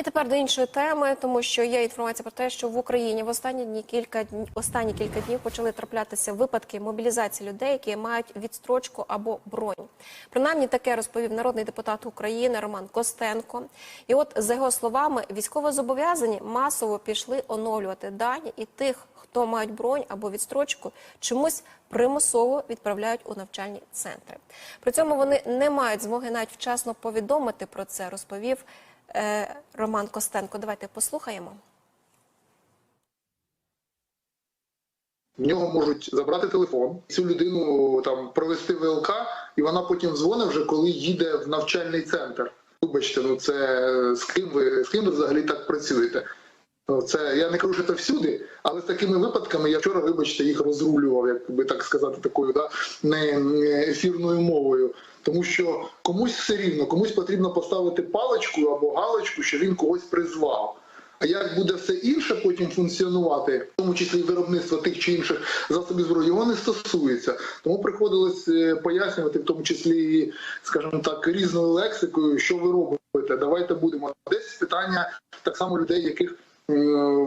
І тепер до іншої теми, тому що є інформація про те, що в Україні в останні дні кілька дні останні кілька днів почали траплятися випадки мобілізації людей, які мають відстрочку або бронь. Принаймні таке розповів народний депутат України Роман Костенко. І от за його словами, військовозобов'язані масово пішли оновлювати дані, і тих, хто мають бронь або відстрочку, чомусь примусово відправляють у навчальні центри. При цьому вони не мають змоги навіть вчасно повідомити про це, розповів Роман Костенко. Давайте послухаємо. В нього можуть забрати телефон, цю людину там провести ВЛК, і вона потім дзвонить вже, коли їде в навчальний центр. Вибачте, ну це з ким ви з ким ви взагалі так працюєте? Ну, Це я не кажу, що це всюди, але з такими випадками я вчора, вибачте, їх розрулював, як би так сказати, такою да не ефірною мовою. Тому що комусь все рівно, комусь потрібно поставити паличку або галочку, що він когось призвав. А як буде все інше потім функціонувати, в тому числі і виробництво тих чи інших засобів зброї, його не стосується. Тому приходилось е, пояснювати, в тому числі, скажімо так, різною лексикою, що ви робите. Давайте будемо. Десь питання так само людей, яких.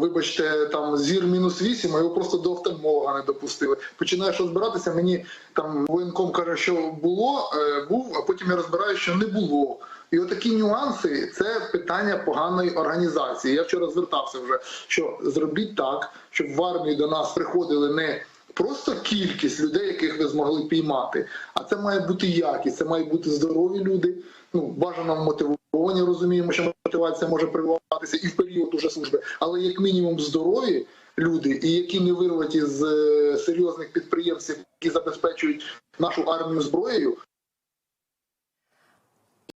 Вибачте, там зір мінус 8, а його просто до офтальмолога не допустили. Починаєш розбиратися. Мені там воєнком каже, що було, е, був, а потім я розбираю, що не було. І отакі нюанси це питання поганої організації. Я вчора звертався вже, що зробіть так, щоб в армію до нас приходили не просто кількість людей, яких ви змогли піймати, а це має бути якість, це мають бути здорові люди. Ну бажано мотивовані, розуміємо, що мотивація може прививатися і в період уже служби, але як мінімум здорові люди, і які не вирваті з е, серйозних підприємців, які забезпечують нашу армію зброєю,